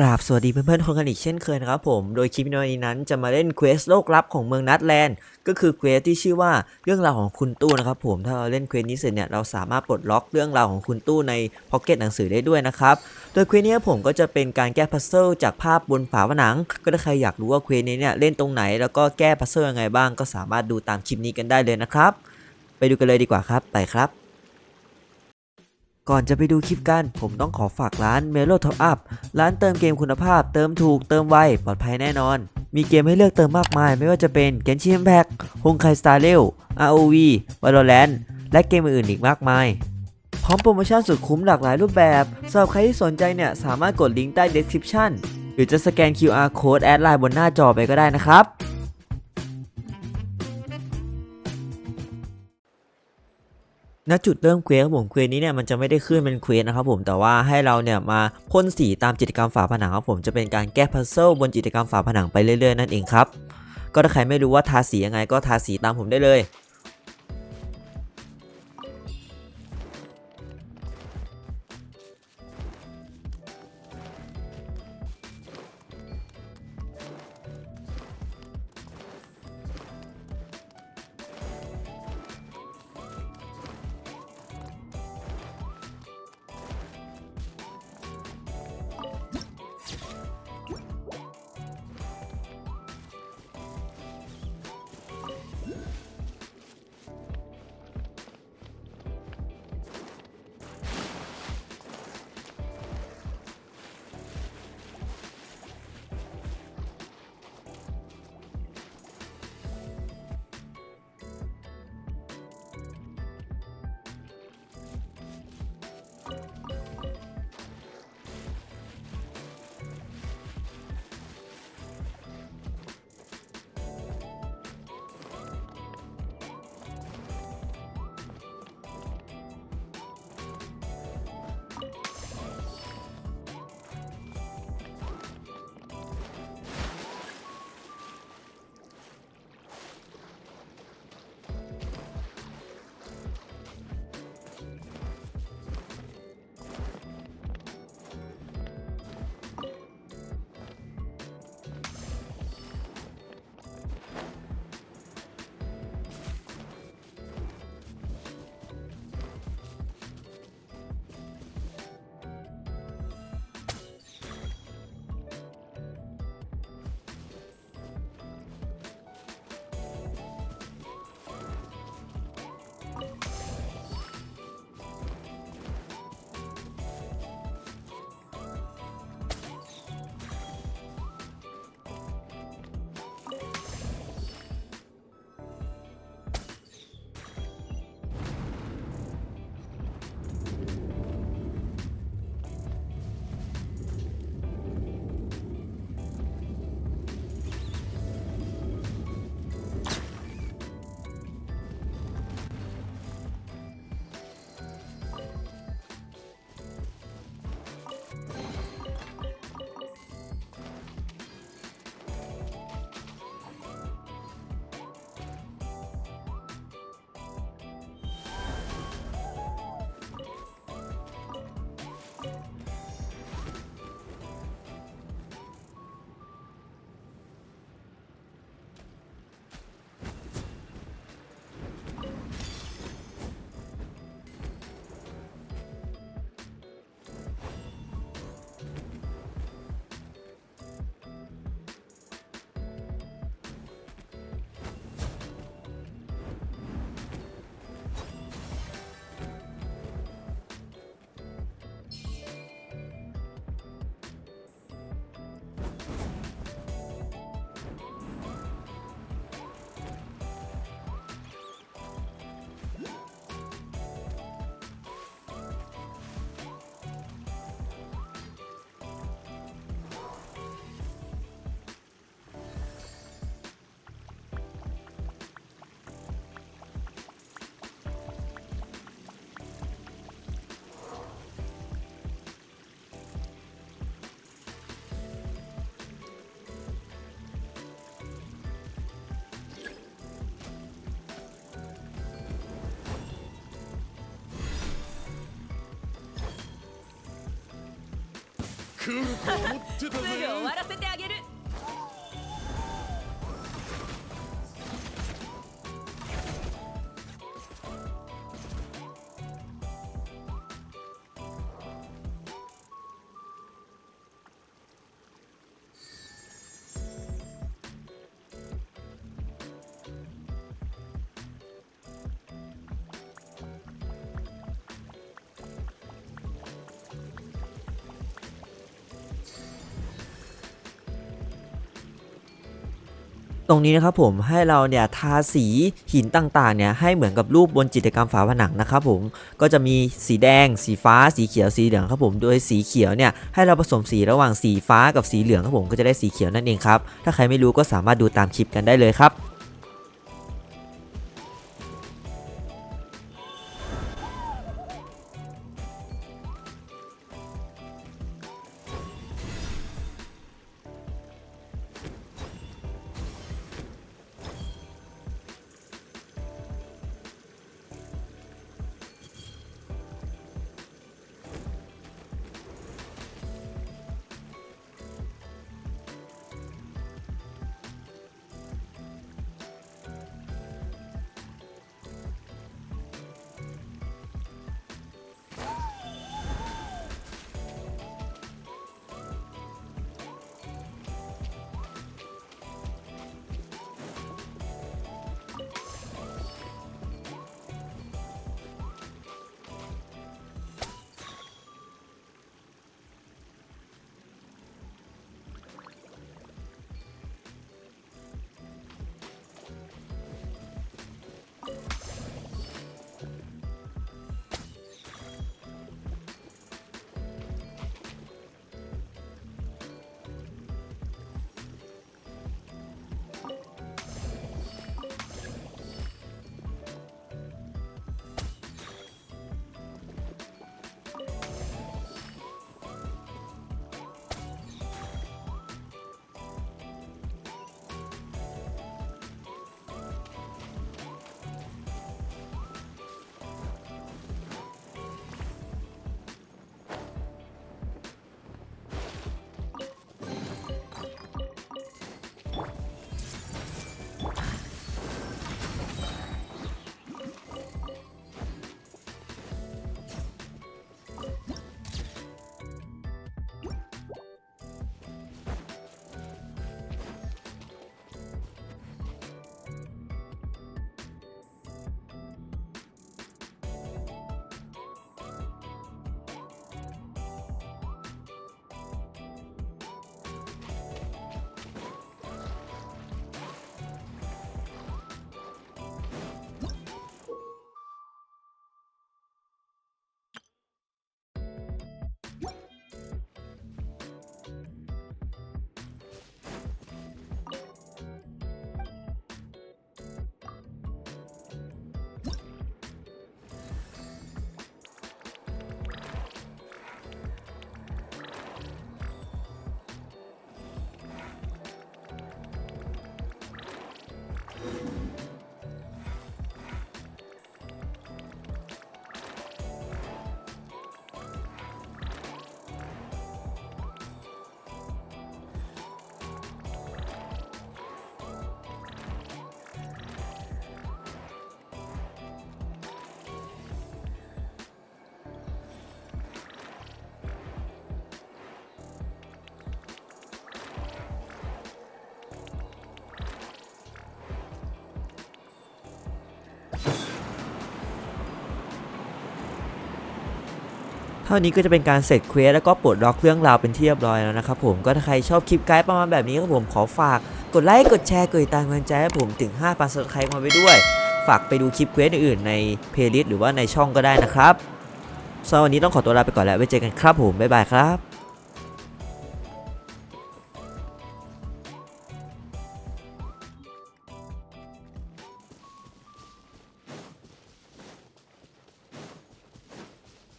กราบสวัสดีเพื่อนๆทุกคนกันอีกเช่นเคยนะครับผม โดยคลิปนี้นั้นจะมาเล่นเควสโลกลับของเมืองนัทแลนด์ ก็คือเควสที่ชื่อว่าเรื่องราวของคุณตู้นะครับผม ถ้าเราเล่นเควสนี้เสร็จเนี่ยเราสามารถปลดล็อกเรื่องราวของคุณตู้ในพ็อกเก็ตหนังสือได้ด้วยนะครับ โดยเควสนี้ผมก็จะเป็นการแก้พัซเซิลจากภาพบนฝาผนัง ก็ถ้าใครอยากรู้ว่าเควสนี้เนี่ยเล่นตรงไหนแล้วก็แก้พัซเซิลยังไงบ้าง ก็สามารถดูตามคลิปนี้กันได้เลยนะครับ ไปดูกันเลยดีกว่าครับ ไปครับ ก่อนจะไปดูคลิปกัน ผมต้องขอฝากร้าน m e l o Top Up ร้านเติมเกมคุณภาพ เติมถูก เติมไว ปลอดภัยแน่นอน มีเกมให้เลือกเติมมากมาย ไม่ว่าจะเป็น Genshin Impact h o n k a i Star Rail ROV Valorant และเกมอื่นอีกมากมาย พร้อมโปรโมชั่นสุดคุ้มหลากหลายรูปแบบสำหรับใครที่สนใจเนี่ยสามารถกดลิงก์ใต้ description หรือจะสแกน QR code แอดไลน์บนหน้าจอไปก็ได้นะครับ ณจุดเริ่มเควสครับผมเควสนี้เนี่ยมันจะไม่ได้ขึ้นเป็นเควสนะครับผมแต่ว่าให้เราเนี่ยมาพ่นสีตามจิตกรรมฝาผนังครับผมจะเป็นการแก้พัซเซิลบนจิตกรรมฝาผนังไปเรื่อยๆนั่นเองครับก็ถ้าใครไม่รู้ว่าทาสียังไงก็ทาสีตามผมได้เลย すぐ終わらせてあげる。 ตรงนี้นะครับผมให้เราเนี่ยทาสีหินต่างๆเนี่ยให้เหมือนกับรูปบนจิตรกรรมฝาผนังนะครับผมก็จะมีสีแดง สีฟ้า สีเขียวสีเหลืองครับผมโดยสีเขียวเนี่ยให้เราผสมสีระหว่างสีฟ้ากับสีเหลืองครับผมก็จะได้สีเขียวนั่นเองครับถ้าใครไม่รู้ก็สามารถดูตามคลิปกันได้เลยครับ เท่านี้ก็จะเป็นการเสร็จเควสแล้วก็ปลดล็อกเรื่องราวเป็นที่เรียบร้อยแล้วนะครับผมก็ถ้าใครชอบคลิปไกด์ประมาณแบบนี้ครับผมขอฝากกดไลค์กดแชร์กดติดตามกำลังใจให้ผมถึง5ปันสไครต์มาไปด้วย ฝากไปดูคลิปเควสอื่นในเพลย์ลิสต์หรือว่าในช่องก็ได้นะครับสำหรับวันนี้ต้องขอตัวลาไปก่อนแล้วไว้เจอกันครับผมบ๊ายบายครับ